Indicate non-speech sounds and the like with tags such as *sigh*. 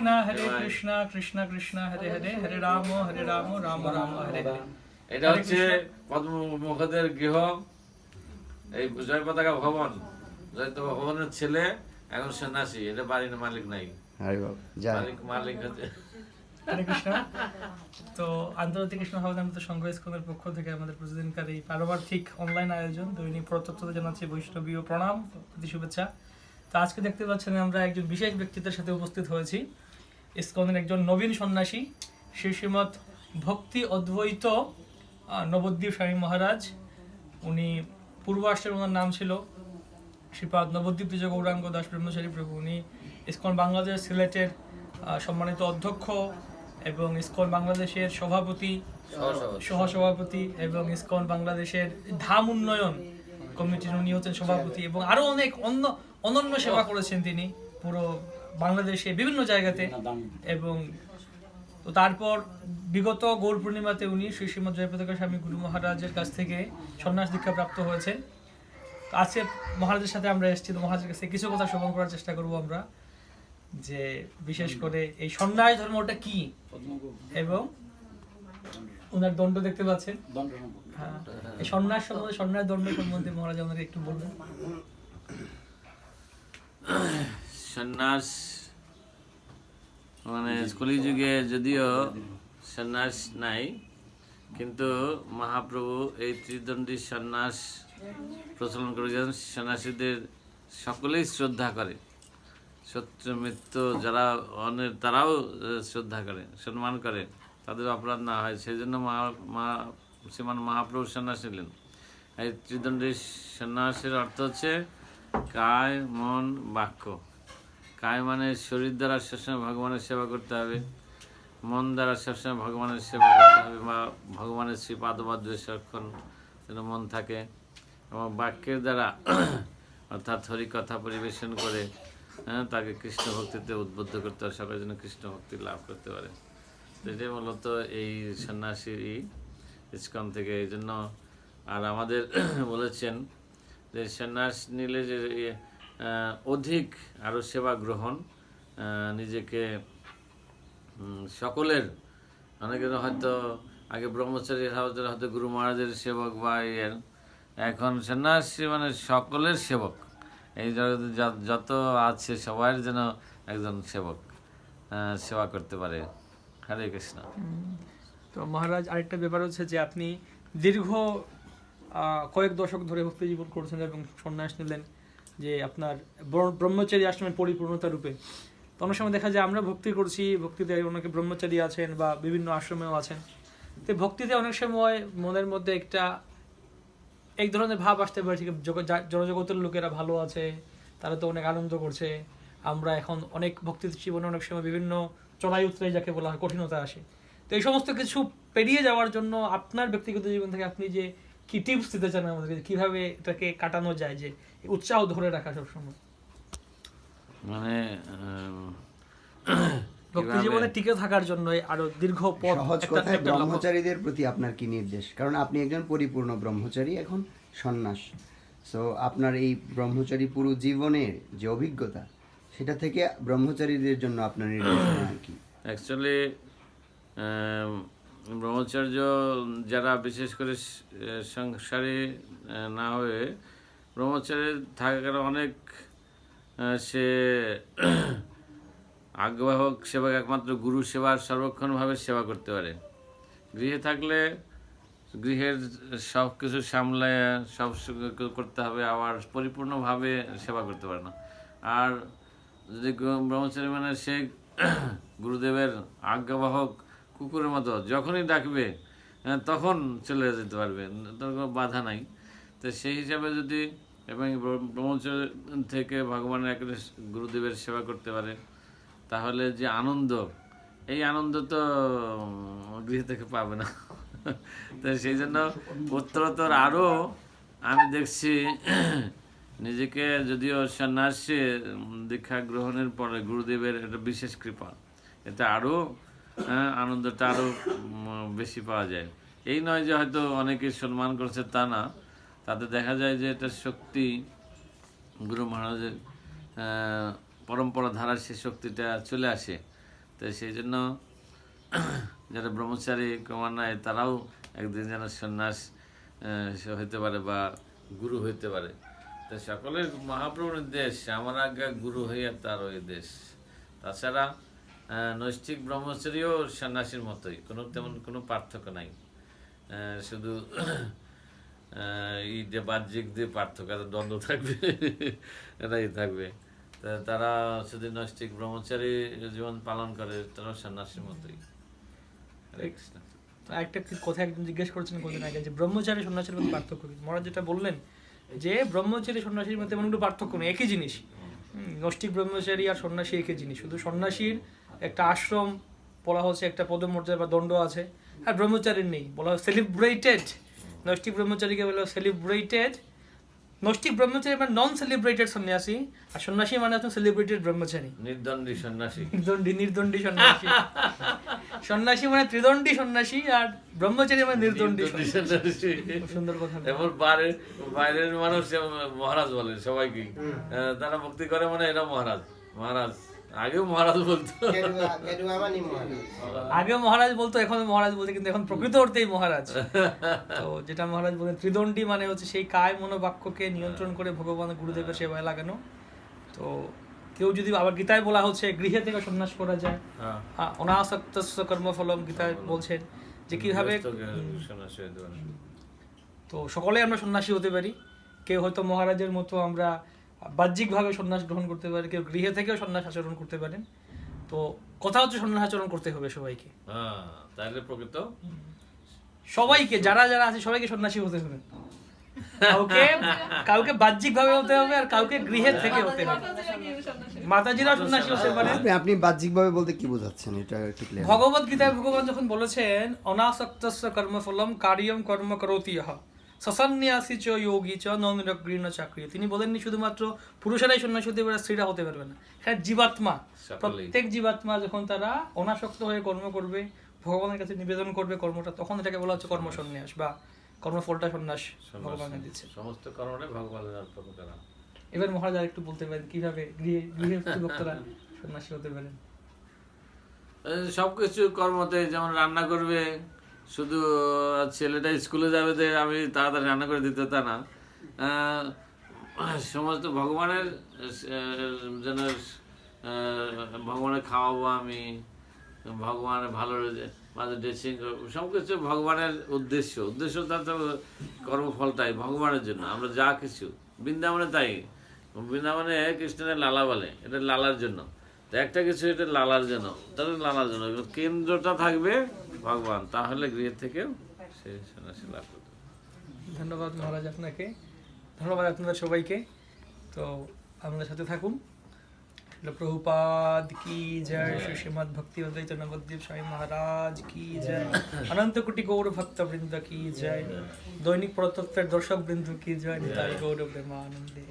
কৃষ্ণ হরে কৃষ্ণ কৃষ্ণ কৃষ্ণ হরে হরে হরে রাম হরে রাম রাম রাম হরে হরে। এটা হচ্ছে পদ্মমুখদের গৃহ এই জয় পতাকা ভবন। জয় ভবনের ছেলে এখন সন্ন্যাসী এটা বাড়ির মালিক নাই। মালিক মালিক হচ্ছে হরে কৃষ্ণ। তো আন্তর্জাতিক কৃষ্ণ সংঘ ইস্কনের পক্ষ থেকে আমাদের প্রতিদিনকার এই পারমার্থিক অনলাইন আয়োজন দৈনিক প্রত্যত্ততা জানাচ্ছি বৈষ্ণবীয় প্রণাম প্রতি শুভেচ্ছা। তো আজকে দেখতে পাচ্ছেন আমরা একজন বিশেষ ব্যক্তিত্বের সাথে উপস্থিত হয়েছি। ইস্কনের একজন নবীন সন্ন্যাসী শ্রী শ্রীমৎ ভক্তি অদ্বৈত নবদ্বীপ স্বামী মহারাজ। উনি পূর্বাশ্রের ওনার নাম ছিল শ্রীপাদ নবদ্বীপ বিজয় গৌরাঙ্গ দাস ব্রহ্মচারী প্রভু। উনি ইস্কন বাংলাদেশ সিলেটের সম্মানিত অধ্যক্ষ এবং ইস্কন বাংলাদেশের সভাপতি। সহসভাপতি। এবং ইস্কন বাংলাদেশের ধাম উন্নয়ন কমিটির উনি হচ্ছেন সভাপতি এবং আরও অনেক অন্য অনন্য সেবা করেছেন তিনি। পুরো বাংলাদেশে বিভিন্ন জায়গাতে এবং তো তারপর বিগত গৌর পূর্ণিমাতে উনি শ্রী শ্রীমদ জয়প্রতাকা স্বামী গুরু মহারাজের কাছ থেকে সন্ন্যাস দীক্ষা প্রাপ্ত হয়েছেন। আজকে মহারাজের সাথে আমরা এসেছি তো মহারাজের কাছে কিছু কথা শ্রবণ করার চেষ্টা করব আমরা যে বিশেষ করে এই সন্ন্যাস ধর্মটা কি? এবং ওনার দণ্ড দেখতে পাচ্ছেন। হ্যাঁ এই সন্ন্যাস সম্বন্ধে সন্ন্যাস দণ্ড সম্বন্ধে মহারাজ আমাদের একটু বলবেন। সন্ন্যাস মানে কলি যুগে যদিও সন্ন্যাস নাই কিন্তু মহাপ্রভু এই ত্রিদণ্ডী সন্ন্যাস প্রচলন করেছেন সন্ন্যাসীদের সকলেই শ্রদ্ধা করে। সত্য মৃত্যু যারা অনেক তারাও শ্রদ্ধা করে সম্মান করে। তাদের অপরাধ না হয়। সেই জন্য মহা মহা শ্রীমান মহাপ্রভু সন্ন্যাস নিলেন এই ত্রিদণ্ডী সন্ন্যাসের অর্থ হচ্ছে কায় মন বাক্য। কায় মানে শরীর দ্বারা সবসময় ভগবানের সেবা করতে হবে। মন দ্বারা সবসময় ভগবানের সেবা করতে হবে বা ভগবানের শ্রী পাদবাদ্য যেন মন থাকে এবং বাক্যের দ্বারা *clears throat* অর্থাৎ হরি কথা পরিবেশন করে হ্যাঁ তাকে কৃষ্ণ ভক্তিতে উদ্বুদ্ধ করতে হবে সকলে যেন কৃষ্ণ ভক্তি লাভ করতে পারে। এটাই মূলত এই সন্ন্যাসী ইস্কন থেকে। এই জন্য আর আমাদের *clears throat* বলেছেন যে সন্ন্যাস নিলে যে ইয়ে, অধিক আরও সেবা গ্রহণ নিজেকে সকলের, অনেকের হয়তো আগে ব্রহ্মচারী হাউসের হয়তো গুরু মহারাজের সেবক বা ইয়ের। এখন সন্ন্যাসী মানে সকলের সেবক। এই জগতে যত- আছে সবার যেন একজন সেবক সেবা করতে পারে। হরে কৃষ্ণ। তো মহারাজ, আরেকটা ব্যাপার হচ্ছে যে আপনি দীর্ঘ কয়েক দশক ধরে ভক্তি জীবন করছেন এবং সন্ন্যাস নিলেন। যে আপনার ব্রহ্মচারী আশ্রমের পরিপূর্ণতা রূপে। তো অনেক সময় দেখা যায় আমরা ভক্তি করছি, ভক্তিতে অনেকে ব্রহ্মচারী আছেন বা বিভিন্ন আশ্রমেও আছেন। তো ভক্তিতে অনেক সময় মনের মধ্যে একটা, এক ধরনের ভাব আসতে পারে ঠিক জনজগতের লোকেরা ভালো আছে, তারা তো অনেক আনন্দ করছে। আমরা এখন অনেক ভক্তি জীবনে অনেক সময় বিভিন্ন চড়াই উতরাই যাকে বলা হয়, কঠিনতা আসে। তো এই সমস্ত কিছু পেরিয়ে যাওয়ার জন্য আপনার ব্যক্তিগত জীবন থেকে আপনি যে কি টিপস দিতে চান আমাদেরকে কীভাবে এটাকে কাটানো যায়, যে উৎসাহ ধরে রাখা সবসময়। মানে ভক্তি জীবনে টিকে থাকার জন্য আরও দীর্ঘ পথ সহজ কথায় ব্রহ্মচারীদের প্রতি আপনার কি নির্দেশ? কারণ আপনি একজন পরিপূর্ণ ব্রহ্মচারী এখন সন্ন্যাস। সো আপনার এই ব্রহ্মচারী পুরো জীবনের যে অভিজ্ঞতা সেটা থেকে ব্রহ্মচারীদের জন্য আপনার নির্দেশনা আর কি। অ্যাকচুয়ালি ব্রহ্মচর্য যারা বিশেষ করে সংসারে না হয়ে ব্রহ্মচারী থাকার অনেক সে *clears throat* আজ্ঞাবহক সেবা একমাত্র গুরু সেবার সর্বক্ষণভাবে সেবা করতে পারে। গৃহে থাকলে গৃহের সব কিছু সামলায়, সব করতে হবে, আবার পরিপূর্ণভাবে সেবা করতে পারে না। আর যদি ব্রহ্মচারী মানে সে *clears throat* গুরুদেবের আজ্ঞাবাহক কুকুরের মতো, যখনই ডাকবে তখন চলে যেতে পারবে, তখন কোনো বাধা নাই। তো সেই হিসাবে যদি এবং ব্র- ব্রহ্মচর্য থেকে ভগবানের একটা গুরুদেবের সেবা করতে পারে, তাহলে যে আনন্দ, এই আনন্দ তো গৃহ থেকে পাবে না। তো সেই জন্য উত্তরোত্তর আরও আমি দেখছি, নিজেকে যদিও সন্ন্যাসী, দীক্ষা গ্রহণের পরে গুরুদেবের একটা বিশেষ কৃপা। এতে আরও আনন্দটা আরও বেশি পাওয়া যায়। এই নয় যে হয়তো অনেকে সম্মান করছে তা না তাতে দেখা যায় যে এটা শক্তি, গুরু মহারাজের পরম্পরা ধারার সে শক্তিটা চলে আসে। তো সেই জন্য *clears throat* যারা ব্রহ্মচারী, ক্রমান্বয়ে তারাও একদিন যেন সন্ন্যাস হইতে পারে বা গুরু হইতে পারে। তো সকলের মহাপ্রভুর দেশ আমার আজ্ঞা গুরু হইয়া তার ওই দেশ। তাছাড়া নৈষ্ঠিক ব্রহ্মচারীও সন্ন্যাসীর মতোই, কোনো তেমন কোনো পার্থক্য নাই। শুধু *clears throat* এই যে বাহ্যিক দিয়ে পার্থক্য দ্বন্দ্ব থাকবে এটাই থাকবে। তারা শুধু নৈষ্ঠিক ব্রহ্মচারী জীবন পালন করে তারা সন্ন্যাসীর মতোই। একটা কথা একজন জিজ্ঞেস করেছেন কদিন আগে যে ব্রহ্মচারী সন্ন্যাসীর মধ্যে পার্থক্য কি? মহারাজ যেটা বললেন যে ব্রহ্মচারী সন্ন্যাসীর মধ্যে তেমন কোনো পার্থক্য নেই একই জিনিস। নষ্টিক ব্রহ্মচারী আর সন্ন্যাসী একই জিনিস। শুধু সন্ন্যাসীর একটা আশ্রম বলা হচ্ছে একটা পদমর্যাদা বা দণ্ড আছে আর ব্রহ্মচারীর নেই বলা হয় সেলিব্রেটেড নষ্টিক ব্রহ্মচারীকে বলা সেলিব্রেটেড নষ্টিক ব্রহ্মচারী মানে নন সেলিব্রেটেড সন্ন্যাসী আর সন্ন্যাসী মানে হচ্ছে সেলিব্রেটেড ব্রহ্মচারী। নির্দণ্ডী সন্ন্যাসী। নির্দণ্ডী নির্দণ্ডী সন্ন্যাসী। সন্ন্যাসী মানে ত্রিদণ্ডী সন্ন্যাসী আর ব্রহ্মচারী মানে নির্দণ্ডী সন্ন্যাসী। সুন্দর কথা। এমন বাইরে বাইরের মানুষ মহারাজ বলে সবাইকে। আহ, তারা ভক্তি করে মানে এরা মহারাজ মহারাজ। আগেও মহারাজ বলতো। আগে মহারাজ। বলতো এখন মহারাজ বলতে কিন্তু এখন প্রকৃত অর্থেই মহারাজ। তো যেটা মহারাজ বলেন ত্রিদণ্ডী মানে হচ্ছে সেই কায় মনোবাক্যকে নিয়ন্ত্রণ করে ভগবান গুরুদেবের সেবায় লাগানো। তো কেউ যদি আবার গীতায় বলা হচ্ছে গৃহে থেকে সন্ন্যাস করা যায়। হ্যাঁ। আ- কর্মফলম গীতায় বলছেন যে কীভাবে। তো সকলেই আমরা সন্ন্যাসী হতে পারি। কেউ হয়তো মহারাজের মতো আমরা বাহ্যিকভাবে সন্ন্যাস গ্রহণ করতে পারি কেউ গৃহে থেকেও সন্ন্যাস আচরণ করতে পারেন। তো কথা হচ্ছে সন্ন্যাস আচরণ করতে হবে সবাইকে। হ্যাঁ তাহলে প্রকৃত। সবাইকে যারা যারা আছে সবাইকে সন্ন্যাসী হতে হবে। *laughs* কাউকে কাউকে বাহ্যিক ভাবে হতে হবে আর কাউকে গৃহের থেকে হতে হবে। মাতাজিরাও সন্ন্যাসী হতে পারে। আপনি আপনি বাহ্যিকভাবে বলতে কি বোঝাচ্ছেন? এটা একটু ক্লিয়ার ভগবত গীতায় ভগবান যখন বলেছেন অনাসক্তস্য কর্মফলম কার্যম কর্ম করতি ইহ। সসন্ন্যাসী চ যোগী চ নগ্রীণ চাকরি তিনি বলেননি শুধুমাত্র পুরুষেরাই সন্ন্যাসী হতে পারে স্ত্রীরা হতে পারবে না। এখানে জীবাত্মা। প্রত্যেক জীবাত্মা যখন তারা অনাসক্ত হয়ে কর্ম করবে ভগবানের কাছে নিবেদন করবে কর্মটা তখন এটাকে বলা হচ্ছে কর্ম সন্ন্যাস বা কর্মফলটা সন্ন্যাস ভগবানের দিচ্ছে। সমস্ত কর্মে ভগবানের অর্পণ করা। এবার মহারাজ আর একটু বলতে পারেন কীভাবে গৃহে গৃহে *laughs* ভক্তরা সন্ন্যাসী হতে পারেন। সবকিছু কর্মতে যেমন রান্না করবে শুধু ছেলেটা স্কুলে যাবে যে আমি তাড়াতাড়ি রান্না করে দিতে, তা না। সমস্ত ভগবানের যেন ভগবানের খাওয়াবো আমি ভগবানের ভালো মাঝে ড্রেসিং সব কিছু ভগবানের উদ্দেশ্য। উদ্দেশ্যটা তো কর্মফলটাই, ভগবানের জন্য, আমরা যা কিছু। বৃন্দাবনে তাই, বৃন্দাবনে কৃষ্ণের লালা বলে, এটা লালার জন্য। তো একটা কিছু এটা লালার জন্য, তাহলে লালার জন্য। কেন্দ্রটা থাকবে ভগবান তাহলে গৃহ থেকেও সে সন্ন্যাসী লাভ করতে ধন্যবাদ মহারাজ আপনাকে। ধন্যবাদ আপনাদের সবাইকে। তো আমাদের সাথে থাকুন। প্রভুপাদ কি জয় শ্রী শ্রীমদ ভক্তি অদ্বৈত নবদ্বীপ স্বামী মহারাজ কি জয় অনন্ত কোটি গৌর ভক্ত বৃন্দ কি জয় দৈনিক প্রতত্বের দর্শক বৃন্দ কি জয় নিতাই গৌর প্রেমানন্দে।